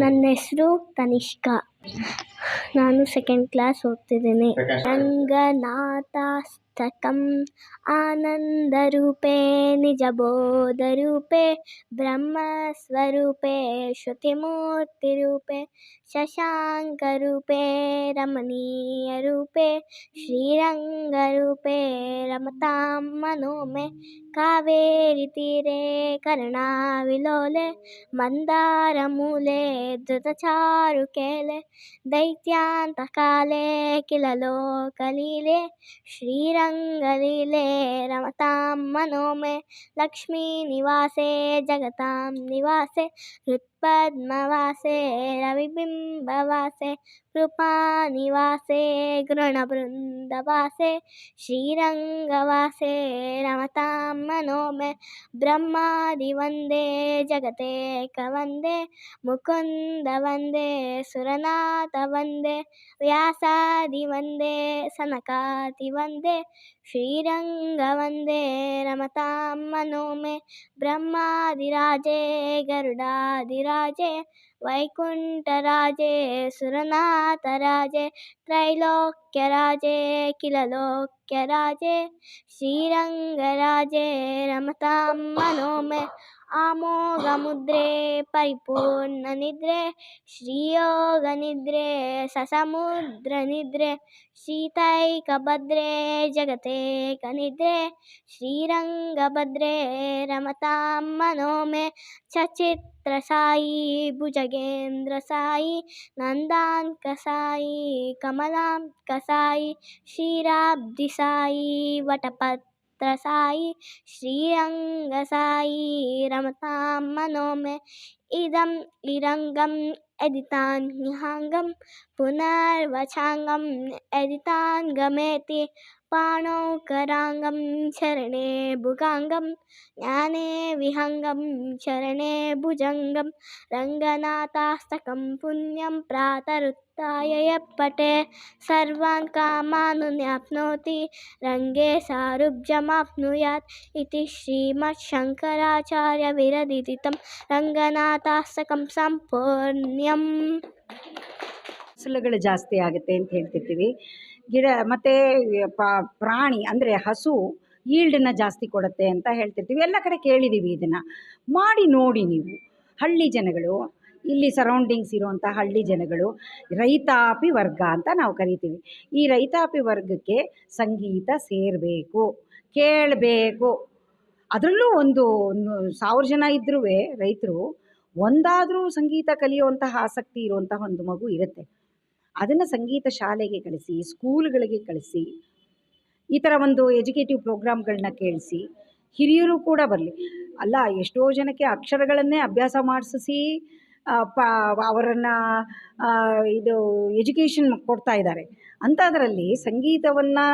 ನನ್ನ ಹೆಸರು ತನಿಷ್ಕಾ ನಾನು ಸೆಕೆಂಡ್ ಕ್ಲಾಸ್ ಓದ್ತಿದ್ದೀನಿ. ರಂಗನಾಥಾಸ್ತಕಂ ಆನಂದರೂಪೇ ನಿಜಬೋಧರೂಪೇ ಬ್ರಹ್ಮಸ್ವರೂಪೇ ಶ್ರುತಿಮೂರ್ತಿರೂಪೇ ಶಶಾಂಕರೂಪೇ ರಮಣೀಯರೂಪೇ ಶ್ರೀರಂಗರೂಪೇ ರಮತಾಂ ಮನೋಮೆ ಕಾವೇರಿ ತೀರೆ ಕರ್ಣಾವಿಲೋಲೆ ಮಂದಾರಮೂಲೆ ಧೃತಚಾರುಕೇಲೆ ದೈತ್ಯಾಂತಕಾಲೆ ಕಿಲ ಲೋಕಲೀಲೆ ಶ್ರೀರಂಗಲೀಲೆ ರಮತಾಂ ಮನೋಮೆ ಲಕ್ಷ್ಮೀ ನಿವಾಸೆ ಜಗತಾಂ ನಿವಾಸೆ ಹೃತ್ಪದ್ಮವಾಸೆ पद्मवासे रविबिम्बवासे कृपानिवासे गृणवृन्दवासे श्रीरङ्गवासे रमतां मनो मे ब्रह्मादिवन्दे जगते कवन्दे मुकुन्दवन्दे सुरनाथवन्दे व्यासादिवन्दे सनकादिवन्दे श्रीरङ्गवन्दे रमतां मनो मे ब्रह्मादिराजे गरुडादिरा రాజే వైకుంఠరాజే సురనాథరాజే త్రైలోక్యరాజే కిలలోక్యరాజే శ్రీరంగరాజే రమతాం మనోమే ಶ್ರೀರಂಗರಾಜೇ ರಮತಾಂ ಮನೋಮೆ ಆಮೋಘ ಮುದ್ರೆ ಪರಿಪೂರ್ಣ ನಿದ್ರೆ ಶ್ರೀಯೋಗ ನಿದ್ರೆ ಸಸಮುದ್ರ ನಿದ್ರೆ ಶೀತೈಕ ಭದ್ರೆ ಜಗತೇಕ ನಿದ್ರೆ ಶ್ರೀರಂಗಭದ್ರೆ ರಮತಾಂ ಮನೋಮೆ ಸಚಿತ್ರ ಸಾಯಿ ಭುಜಗೇಂದ್ರ ಸಾಯಿ ನಂದಾಂಕ ಸಾಯಿ ಕಮಲಾಂಕ ಸಾಯಿ ಕ್ಷೀರಾಬ್ಧಿ ಸಾಯಿ नेत्र साई श्रीरंग साई रमतां मनो में इदम इरंगम एदितान्यहांगम पुनर्वचांगम पुनर्वचाङ्गं गमेति। పాణోకరాంగం శరణే భుగాంగం జ్ఞానే విహంగం శరణే భుజంగం రంగనాథాస్తకం పుణ్యం ప్రాతరుత్య పటే సర్వాన్ కామాను జ్ఞాప్నోతి రంగే సారుభ్యమాప్నుయాత్ ఇది శ్రీమచ్చంకరాచార్య విరదితం రంగనాథాస్తకం సంపూర్ణ్యం ಸುಲಗಳು ಜಾಸ್ತಿ ಆಗುತ್ತೆ ಅಂತ ಹೇಳ್ತಿರ್ತೀವಿ ಗಿಡ ಮತ್ತು ಪ್ರಾಣಿ ಅಂದರೆ ಹಸು ಈಲ್ಡನ್ನು ಜಾಸ್ತಿ ಕೊಡುತ್ತೆ ಅಂತ ಹೇಳ್ತಿರ್ತೀವಿ. ಎಲ್ಲ ಕಡೆ ಕೇಳಿದೀವಿ ಇದನ್ನು. ಮಾಡಿ ನೋಡಿ ನೀವು. ಹಳ್ಳಿ ಜನಗಳು, ಇಲ್ಲಿ ಸರೌಂಡಿಂಗ್ಸ್ ಇರುವಂಥ ಹಳ್ಳಿ ಜನಗಳು, ರೈತಾಪಿ ವರ್ಗ ಅಂತ ನಾವು ಕರಿತೀವಿ. ಈ ರೈತಾಪಿ ವರ್ಗಕ್ಕೆ ಸಂಗೀತ ಸೇರಬೇಕು, ಕೇಳಬೇಕು. ಅದರಲ್ಲೂ ಒಂದು ಸಾವಿರ ಜನ ಇದ್ರೂ ರೈತರು, ಒಂದಾದರೂ ಸಂಗೀತ ಕಲಿಯುವಂತಹ ಆಸಕ್ತಿ ಇರುವಂತಹ ಒಂದು ಮಗು ಇರುತ್ತೆ. ಅದನ್ನು ಸಂಗೀತ ಶಾಲೆಗೆ ಕಳಿಸಿ, ಸ್ಕೂಲ್ಗಳಿಗೆ ಕಳಿಸಿ, ಈ ಥರ ಒಂದು ಎಜುಕೇಟಿವ್ ಪ್ರೋಗ್ರಾಮ್ಗಳನ್ನ ಕೇಳಿಸಿ, ಹಿರಿಯರು ಕೂಡ ಬರಲಿ. ಅಲ್ಲ, ಎಷ್ಟೋ ಜನಕ್ಕೆ ಅಕ್ಷರಗಳನ್ನೇ ಅಭ್ಯಾಸ ಮಾಡಿಸಿ ಪ, ಅವರನ್ನು ಇದು ಎಜುಕೇಷನ್ ಕೊಡ್ತಾ ಇದ್ದಾರೆ. ಅಂಥದ್ರಲ್ಲಿ ಸಂಗೀತವನ್ನು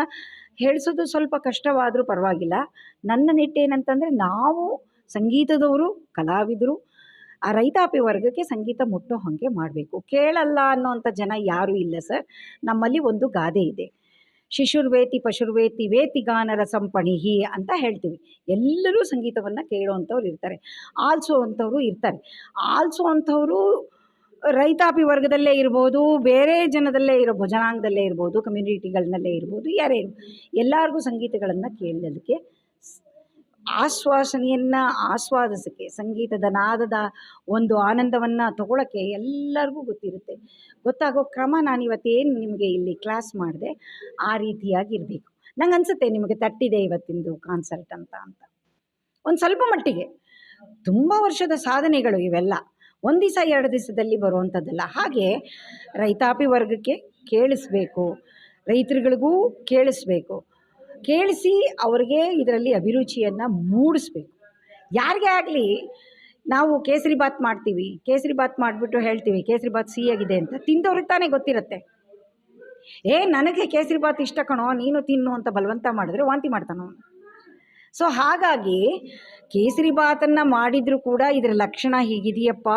ಹೇಳಿಸೋದು ಸ್ವಲ್ಪ ಕಷ್ಟವಾದರೂ ಪರವಾಗಿಲ್ಲ. ನನ್ನ ನಿಟ್ಟೇನಂತಂದರೆ ನಾವು ಸಂಗೀತದವರು, ಕಲಾವಿದರು ಆ ರೈತಾಪಿ ವರ್ಗಕ್ಕೆ ಸಂಗೀತ ಮುಟ್ಟೋ ಹಾಗೆ ಮಾಡಬೇಕು. ಕೇಳಲ್ಲ ಅನ್ನೋವಂಥ ಜನ ಯಾರೂ ಇಲ್ಲ ಸರ್. ನಮ್ಮಲ್ಲಿ ಒಂದು ಗಾದೆ ಇದೆ. ಶಿಶುರ್ವೇತಿ ಪಶುರ್ವೇತಿ ವೇತಿ ಗಾನರ ಸಂಪಣಿಹಿ ಅಂತ ಹೇಳ್ತೀವಿ. ಎಲ್ಲರೂ ಸಂಗೀತವನ್ನು ಕೇಳುವಂಥವ್ರು ಇರ್ತಾರೆ. ಆಲ್ಸೋ ಅಂಥವ್ರು ಇರ್ತಾರೆ. ಆಲ್ಸೋ ಅಂಥವ್ರು ರೈತಾಪಿ ವರ್ಗದಲ್ಲೇ ಇರ್ಬೋದು, ಬೇರೆ ಜನದಲ್ಲೇ ಇರೋ ಜನಾಂಗದಲ್ಲೇ ಇರ್ಬೋದು ಕಮ್ಯುನಿಟಿಗಳನ್ನಲ್ಲೇ ಇರ್ಬೋದು, ಯಾರೇ ಇರ್ಬೋದು ಎಲ್ಲರಿಗೂ ಸಂಗೀತಗಳನ್ನು ಕೇಳೋದಕ್ಕೆ ಆಶ್ವಾಸನೆಯನ್ನು ಆಸ್ವಾದಿಸೋಕ್ಕೆ, ಸಂಗೀತದ ನಾದದ ಒಂದು ಆನಂದವನ್ನು ತಗೊಳ್ಳೋಕ್ಕೆ ಎಲ್ಲರಿಗೂ ಗೊತ್ತಿರುತ್ತೆ. ಗೊತ್ತಾಗೋ ಕ್ರಮ ನಾನು ಇವತ್ತೇನು ನಿಮಗೆ ಇಲ್ಲಿ ಕ್ಲಾಸ್ ಮಾಡಿದೆ, ಆ ರೀತಿಯಾಗಿ ಇರಬೇಕು ನಂಗೆ ಅನಿಸುತ್ತೆ ನಿಮಗೆ ತಟ್ಟಿದೆ ಇವತ್ತಿಂದು ಕಾನ್ಸರ್ಟ್ ಅಂತ ಅಂತ. ಒಂದು ಸ್ವಲ್ಪ ಮಟ್ಟಿಗೆ. ತುಂಬ ವರ್ಷದ ಸಾಧನೆಗಳು ಇವೆಲ್ಲ. ಒಂದು ದಿವಸ ಎರಡು ದಿವಸದಲ್ಲಿ ಬರುವಂಥದ್ದಲ್ಲ ಹಾಗೆ ರೈತಾಪಿ ವರ್ಗಕ್ಕೆ ಕೇಳಿಸ್ಬೇಕು. ರೈತರುಗಳಿಗೂ ಕೇಳಿಸ್ಬೇಕು. ಕೇಳಿಸಿ ಅವ್ರಿಗೆ ಇದರಲ್ಲಿ ಅಭಿರುಚಿಯನ್ನು ಮೂಡಿಸ್ಬೇಕು. ಯಾರಿಗೆ ಆಗಲಿ, ನಾವು ಕೇಸರಿ ಬಾತ್ ಮಾಡ್ತೀವಿ, ಕೇಸರಿ ಬಾತ್ ಮಾಡಿಬಿಟ್ಟು ಹೇಳ್ತೀವಿ, ಕೇಸರಿ ಬಾತ್ ಸಿಹಿಯಾಗಿದೆ ಅಂತ ತಿಂದವ್ರಿಗೆ ತಾನೇ ಗೊತ್ತಿರುತ್ತೆ. ಏ, ನನಗೆ ಕೇಸರಿ ಬಾತ್ ಇಷ್ಟ ಕಣೋ, ನೀನು ತಿನ್ನು ಅಂತ ಬಲವಂತ ಮಾಡಿದ್ರೆ ವಾಂತಿ ಮಾಡ್ತಾನೋ ಸೊ, ಹಾಗಾಗಿ ಕೇಸರಿ ಬಾತನ್ನು ಮಾಡಿದರೂ ಕೂಡ ಇದರ ಲಕ್ಷಣ ಹೀಗಿದೆಯಪ್ಪ.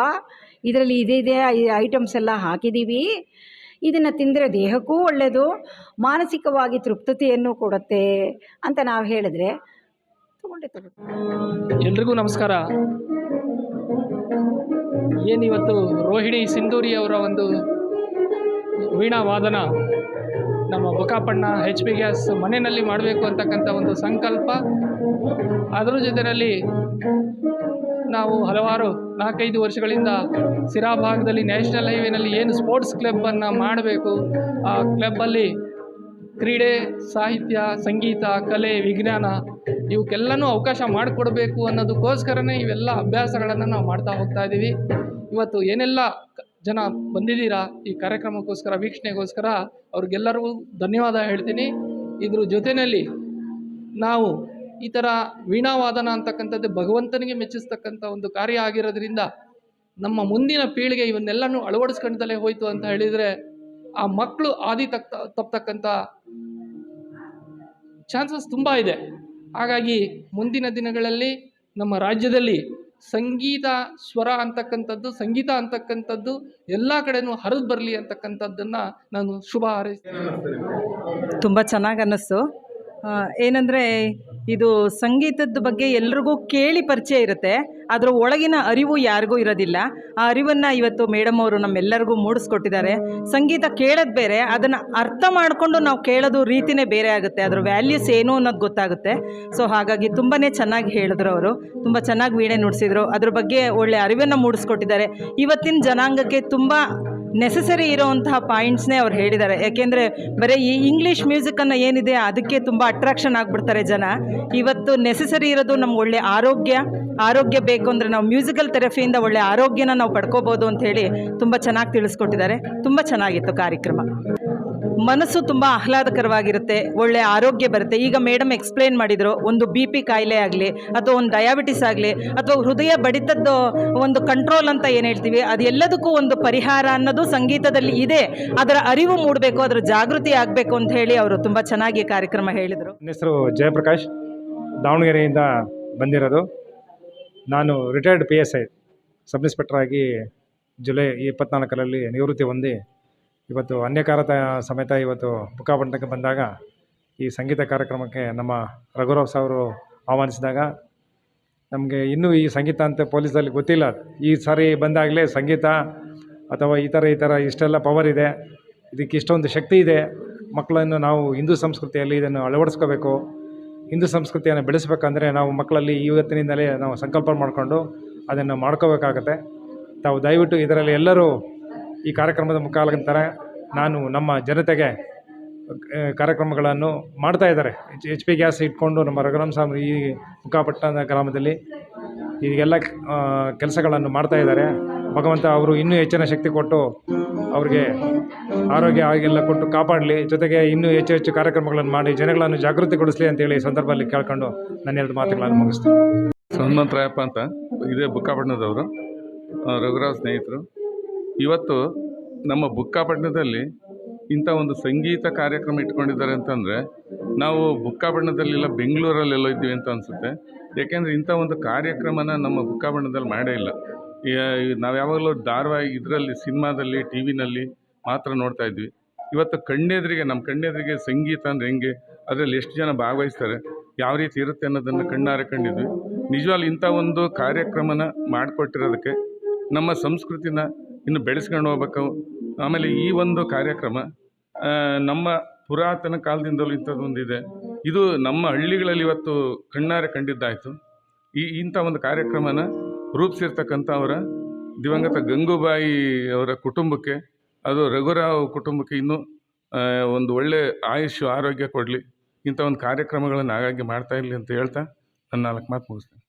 ಇದರಲ್ಲಿ ಇದಿದೆ ಐಟಮ್ಸ್ ಎಲ್ಲ ಹಾಕಿದ್ದೀವಿ ಇದನ್ನು ತಿಂದರೆ ದೇಹಕ್ಕೂ ಒಳ್ಳೆಯದು ಮಾನಸಿಕವಾಗಿ ತೃಪ್ತತೆಯನ್ನು ಕೊಡುತ್ತೆ ಅಂತ ನಾವು ಹೇಳಿದ್ರೆ ತಗೊಂಡೆ ತಗೊಂಡು ಎಲ್ರಿಗೂ ನಮಸ್ಕಾರ. ಏನಿವತ್ತು ರೋಹಿಣಿ ಸಿಂಧೂರಿ ಅವರ ಒಂದು ವೀಣಾ ವಾದನ ನಮ್ಮ ಬೊಕಾಪಣ್ಣ ಹೆಚ್ ಪಿ ಗ್ಯಾಸ್ ಮನೆಯಲ್ಲಿ ಮಾಡಬೇಕು ಅಂತಕ್ಕಂಥ ಒಂದು ಸಂಕಲ್ಪ. ಅದರ ಜೊತೆಯಲ್ಲಿ ನಾವು ಹಲವಾರು ನಾಲ್ಕೈದು ವರ್ಷಗಳಿಂದ ಸಿರಾ ಭಾಗದಲ್ಲಿ ನ್ಯಾಷನಲ್ ಹೈವೇನಲ್ಲಿ ಏನು ಸ್ಪೋರ್ಟ್ಸ್ ಕ್ಲಬ್ಬನ್ನು ಮಾಡಬೇಕು, ಆ ಕ್ಲಬ್ಬಲ್ಲಿ ಕ್ರೀಡೆ, ಸಾಹಿತ್ಯ, ಸಂಗೀತ, ಕಲೆ, ವಿಜ್ಞಾನ ಇವಕ್ಕೆಲ್ಲನೂ ಅವಕಾಶ ಮಾಡಿಕೊಡಬೇಕು ಅನ್ನೋದಕ್ಕೋಸ್ಕರನೇ ಇವೆಲ್ಲ ಅಭ್ಯಾಸಗಳನ್ನು ನಾವು ಮಾಡ್ತಾ ಹೋಗ್ತಾ ಇದ್ದೀವಿ ಇವತ್ತು ಏನೆಲ್ಲ ಜನ ಬಂದಿದ್ದೀರಾ ಈ ಕಾರ್ಯಕ್ರಮಕ್ಕೋಸ್ಕರ, ವೀಕ್ಷಣೆಗೋಸ್ಕರ, ಅವ್ರಿಗೆಲ್ಲರಿಗೂ ಧನ್ಯವಾದ ಹೇಳ್ತೀನಿ. ಇದ್ರ ಜೊತೆಯಲ್ಲಿ ನಾವು ಈ ಥರ ವೀಣಾವಾದನ ಅಂತಕ್ಕಂಥದ್ದು ಭಗವಂತನಿಗೆ ಮೆಚ್ಚಿಸ್ತಕ್ಕಂಥ ಒಂದು ಕಾರ್ಯ ಆಗಿರೋದ್ರಿಂದ ನಮ್ಮ ಮುಂದಿನ ಪೀಳಿಗೆ ಇವನ್ನೆಲ್ಲನೂ ಅಳವಡಿಸ್ಕೊಂಡಲೇ ಹೋಯಿತು ಅಂತ ಹೇಳಿದರೆ ಆ ಮಕ್ಕಳು ಆದಿ ತಕ್ ತಪ್ಪತಕ್ಕಂಥ ಚಾನ್ಸಸ್ ತುಂಬ ಇದೆ. ಹಾಗಾಗಿ ಮುಂದಿನ ದಿನಗಳಲ್ಲಿ ನಮ್ಮ ರಾಜ್ಯದಲ್ಲಿ ಸಂಗೀತ ಸ್ವರ ಅಂತಕ್ಕಂಥದ್ದು, ಸಂಗೀತ ಅಂತಕ್ಕಂಥದ್ದು ಎಲ್ಲ ಕಡೆನೂ ಹರಿದು ಬರಲಿ ಅಂತಕ್ಕಂಥದ್ದನ್ನು ನಾನು ಶುಭ ಹಾರೈಸ್ತೀನಿ. ತುಂಬ ಚೆನ್ನಾಗಿ ಅನ್ನಿಸ್ತು. ಏನಂದರೆ ಇದು ಸಂಗೀತದ ಬಗ್ಗೆ ಎಲ್ರಿಗೂ ಕೇಳಿ ಪರಿಚಯ ಇರುತ್ತೆ ಅದರ ಒಳಗಿನ ಅರಿವು ಯಾರಿಗೂ ಇರೋದಿಲ್ಲ. ಆ ಅರಿವನ್ನು ಇವತ್ತು ಮೇಡಮ್ ಅವರು ನಮ್ಮೆಲ್ಲರಿಗೂ ಮೂಡಿಸ್ಕೊಟ್ಟಿದ್ದಾರೆ. ಸಂಗೀತ ಕೇಳೋದು ಬೇರೆ, ಅದನ್ನು ಅರ್ಥ ಮಾಡಿಕೊಂಡು ನಾವು ಕೇಳೋದು ರೀತಿನೇ ಬೇರೆ ಆಗುತ್ತೆ. ಅದರ ವ್ಯಾಲ್ಯೂಸ್ ಏನು ಅನ್ನೋದು ಗೊತ್ತಾಗುತ್ತೆ. ಸೊ ಹಾಗಾಗಿ ತುಂಬಾ ಚೆನ್ನಾಗಿ ಹೇಳಿದ್ರು ಅವರು. ತುಂಬ ಚೆನ್ನಾಗಿ ವೀಣೆ ನುಡಿಸಿದ್ರು. ಅದ್ರ ಬಗ್ಗೆ ಒಳ್ಳೆ ಅರಿವನ್ನು ಮೂಡಿಸ್ಕೊಟ್ಟಿದ್ದಾರೆ. ಇವತ್ತಿನ ಜನಾಂಗಕ್ಕೆ ತುಂಬ ನೆಸಸರಿ ಇರೋವಂತಹ ಪಾಯಿಂಟ್ಸ್ನೇ ಅವ್ರು ಹೇಳಿದ್ದಾರೆ. ಯಾಕೆಂದರೆ ಬರೀ ಈ ಇಂಗ್ಲೀಷ್ ಮ್ಯೂಸಿಕನ್ನು ಏನಿದೆ ಅದಕ್ಕೆ ತುಂಬ ಅಟ್ರಾಕ್ಷನ್ ಆಗಿಬಿಡ್ತಾರೆ ಜನ. ಇವತ್ತು ನೆಸೆಸರಿ ಇರೋದು ನಮ್ಗೆ ಒಳ್ಳೆ ಆರೋಗ್ಯ. ಆರೋಗ್ಯ ಬೇಕು ಅಂದರೆ ನಾವು ಮ್ಯೂಸಿಕಲ್ ಥೆರಪಿಯಿಂದ ಒಳ್ಳೆ ಆರೋಗ್ಯನ ನಾವು ಪಡ್ಕೋಬೋದು ಅಂತ ಹೇಳಿ ತುಂಬ ಚೆನ್ನಾಗಿ ತಿಳಿಸ್ಕೊಟ್ಟಿದ್ದಾರೆ. ತುಂಬ ಚೆನ್ನಾಗಿತ್ತು ಕಾರ್ಯಕ್ರಮ. ಮನಸ್ಸು ತುಂಬ ಆಹ್ಲಾದಕರವಾಗಿರುತ್ತೆ, ಒಳ್ಳೆ ಆರೋಗ್ಯ ಬರುತ್ತೆ. ಈಗ ಮೇಡಮ್ ಎಕ್ಸ್ಪ್ಲೇನ್ ಮಾಡಿದರು, ಒಂದು ಬಿ ಪಿ ಕಾಯಿಲೆ ಆಗಲಿ, ಅಥವಾ ಒಂದು ಡಯಾಬಿಟಿಸ್ ಆಗಲಿ, ಅಥವಾ ಹೃದಯ ಬಡಿತದ್ದು ಒಂದು ಕಂಟ್ರೋಲ್ ಅಂತ ಏನು ಹೇಳ್ತೀವಿ ಅದೆಲ್ಲದಕ್ಕೂ ಒಂದು ಪರಿಹಾರ ಅನ್ನೋದು ಸಂಗೀತದಲ್ಲಿ ಇದೆ. ಅದರ ಅರಿವು ಮೂಡಬೇಕು, ಅದರ ಜಾಗೃತಿ ಆಗಬೇಕು ಅಂತ ಹೇಳಿ ಅವರು ತುಂಬ ಚೆನ್ನಾಗಿ ಕಾರ್ಯಕ್ರಮ ಹೇಳಿದರು. ಹೆಸರು ಜಯಪ್ರಕಾಶ್, ದಾವಣಗೆರೆಯಿಂದ ಬಂದಿರೋದು. ನಾನು retired P S I sub inspector ಆಗಿ ಜುಲೈ ಇಪ್ಪತ್ನಾಲ್ಕರಲ್ಲಿ ನಿವೃತ್ತಿ ಹೊಂದಿ ಇವತ್ತು ಅನ್ಯಕಾರತ ಸಮೇತ ಇವತ್ತು ಬುಕ್ಕಾಪಟ್ಟಣಕ್ಕೆ ಬಂದಾಗ ಈ ಸಂಗೀತ ಕಾರ್ಯಕ್ರಮಕ್ಕೆ ನಮ್ಮ ರಘುರಾವ್ ಸಾವರು ಆಹ್ವಾನಿಸಿದಾಗ ನಮಗೆ ಇನ್ನೂ ಈ ಸಂಗೀತ ಅಂತ ಪೊಲೀಸಲ್ಲಿ ಗೊತ್ತಿಲ್ಲ. ಈ ಸಾರಿ ಬಂದಾಗಲೇ ಸಂಗೀತ ಅಥವಾ ಈ ಥರ ಈ ಥರ ಇಷ್ಟೆಲ್ಲ ಪವರ್ ಇದೆ. ಇದಕ್ಕೆ ಇಷ್ಟೊಂದು ಶಕ್ತಿ ಇದೆ. ಮಕ್ಕಳನ್ನು ನಾವು ಹಿಂದೂ ಸಂಸ್ಕೃತಿಯಲ್ಲಿ ಇದನ್ನು ಅಳವಡಿಸ್ಕೋಬೇಕು. ಹಿಂದೂ ಸಂಸ್ಕೃತಿಯನ್ನು ಬೆಳೆಸಬೇಕಂದ್ರೆ ನಾವು ಮಕ್ಕಳಲ್ಲಿ ಇವತ್ತಿನಿಂದಲೇ ನಾವು ಸಂಕಲ್ಪ ಮಾಡಿಕೊಂಡು ಅದನ್ನು ಮಾಡ್ಕೋಬೇಕಾಗತ್ತೆ. ತಾವು ದಯವಿಟ್ಟು ಇದರಲ್ಲಿ ಎಲ್ಲರೂ ಈ ಕಾರ್ಯಕ್ರಮದ ಮುಖಾಂತರ ನಾನು ನಮ್ಮ ಜನತೆಗೆ ಕಾರ್ಯಕ್ರಮಗಳನ್ನು ಮಾಡ್ತಾ ಇದ್ದಾರೆ. ಎಚ್ ಪಿ ಗ್ಯಾಸ್ ಇಟ್ಕೊಂಡು ನಮ್ಮ ರಘುರಾಮ್ ಸ್ವಾಮಿ ಈ ಮುಖಾಪಟ್ಟಣ ಗ್ರಾಮದಲ್ಲಿ ಈಗೆಲ್ಲ ಕೆಲಸಗಳನ್ನು ಮಾಡ್ತಾ ಇದ್ದಾರೆ. ಭಗವಂತ ಅವರು ಇನ್ನೂ ಹೆಚ್ಚಿನ ಶಕ್ತಿ ಕೊಟ್ಟು ಅವ್ರಿಗೆ ಆರೋಗ್ಯ ಹಾಗೆಲ್ಲ ಕೊಟ್ಟು ಕಾಪಾಡಲಿ. ಜೊತೆಗೆ ಇನ್ನೂ ಹೆಚ್ಚು ಹೆಚ್ಚು ಕಾರ್ಯಕ್ರಮಗಳನ್ನು ಮಾಡಿ, ಜನಗಳನ್ನು ಜಾಗೃತಿಗೊಳಿಸಲಿ ಅಂತೇಳಿ ಈ ಸಂದರ್ಭದಲ್ಲಿ ಕೇಳ್ಕೊಂಡು ನನ್ನ ಎರಡು ಮಾತುಗಳನ್ನು ಮುಗಿಸ್ತೀನಿ. ಹನುಮಂತರಾಯಪ್ಪ ಅಂತ, ಇದೇ ಬುಕ್ಕಾಪಟ್ಟಣದವರು. ರಘುರಾಜ್ ಸ್ನೇಹಿತರು. ಇವತ್ತು ನಮ್ಮ ಬುಕ್ಕಾಪಟ್ಟಣದಲ್ಲಿ ಇಂಥ ಒಂದು ಸಂಗೀತ ಕಾರ್ಯಕ್ರಮ ಇಟ್ಕೊಂಡಿದ್ದಾರೆ ಅಂತಂದರೆ ನಾವು ಬುಕ್ಕಾಪಟ್ಟಣದಲ್ಲಿಲ್ಲ ಬೆಂಗಳೂರಲ್ಲೆಲ್ಲ ಇದ್ದೀವಿ ಅಂತ ಅನಿಸುತ್ತೆ. ಯಾಕೆಂದರೆ ಇಂಥ ಒಂದು ಕಾರ್ಯಕ್ರಮನ ನಮ್ಮ ಬುಕ್ಕಾಪಟ್ಟಣದಲ್ಲಿ ಮಾಡೇ ಇಲ್ಲ. ನಾವು ಯಾವಾಗಲೂ ಧಾರಾವಾಹಿ ಇದರಲ್ಲಿ ಸಿನಿಮಾದಲ್ಲಿ ಟಿ ವಿನಲ್ಲಿ ಮಾತ್ರ ನೋಡ್ತಾ ಇದ್ವಿ. ಇವತ್ತು ಕಣ್ಣೆದುರಿಗೆ ನಮ್ಮ ಕಣ್ಣೆದ್ರಿಗೆ ಸಂಗೀತ ಅಂದರೆ ಹೆಂಗೆ, ಅದರಲ್ಲಿ ಎಷ್ಟು ಜನ ಭಾಗವಹಿಸ್ತಾರೆ, ಯಾವ ರೀತಿ ಇರುತ್ತೆ ಅನ್ನೋದನ್ನು ಕಣ್ಣಾರೆ ಕಂಡಿದ್ವಿ. ನಿಜವಾಗ್ಲೂ ಇಂಥ ಒಂದು ಕಾರ್ಯಕ್ರಮನ ಮಾಡಿಕೊಟ್ಟಿರೋದಕ್ಕೆ ನಮ್ಮ ಸಂಸ್ಕೃತಿನ ಇನ್ನು ಬೆಳೆಸ್ಕೊಂಡು ಹೋಗ್ಬೇಕು. ಆಮೇಲೆ ಈ ಒಂದು ಕಾರ್ಯಕ್ರಮ ನಮ್ಮ ಪುರಾತನ ಕಾಲದಿಂದಲೂ ಇಂಥದ್ದೊಂದಿದೆ ಇದು ನಮ್ಮ ಹಳ್ಳಿಗಳಲ್ಲಿ ಇವತ್ತು ಕಣ್ಣಾರೆ ಕಂಡಿದ್ದಾಯಿತು. ಈ ಇಂಥ ಒಂದು ಕಾರ್ಯಕ್ರಮನ ರೂಪಿಸಿರ್ತಕ್ಕಂಥ ಅವರ ದಿವಂಗತ ಗಂಗೂಬಾಯಿ ಅವರ ಕುಟುಂಬಕ್ಕೆ, ಅದು ರಘುರಾವ್ ಕುಟುಂಬಕ್ಕೆ ಇನ್ನೂ ಒಂದು ಒಳ್ಳೆ ಆಯುಷ್ಯ, ಆರೋಗ್ಯ ಕೊಡಲಿ. ಇಂಥ ಒಂದು ಕಾರ್ಯಕ್ರಮಗಳನ್ನು ಆಗಾಗ್ಗೆ ಮಾಡ್ತಾ ಇರಲಿ ಅಂತ ಹೇಳ್ತಾ ನನ್ನ ನಾಲ್ಕು ಮಾತು ಮುಗಿಸ್ತೇನೆ.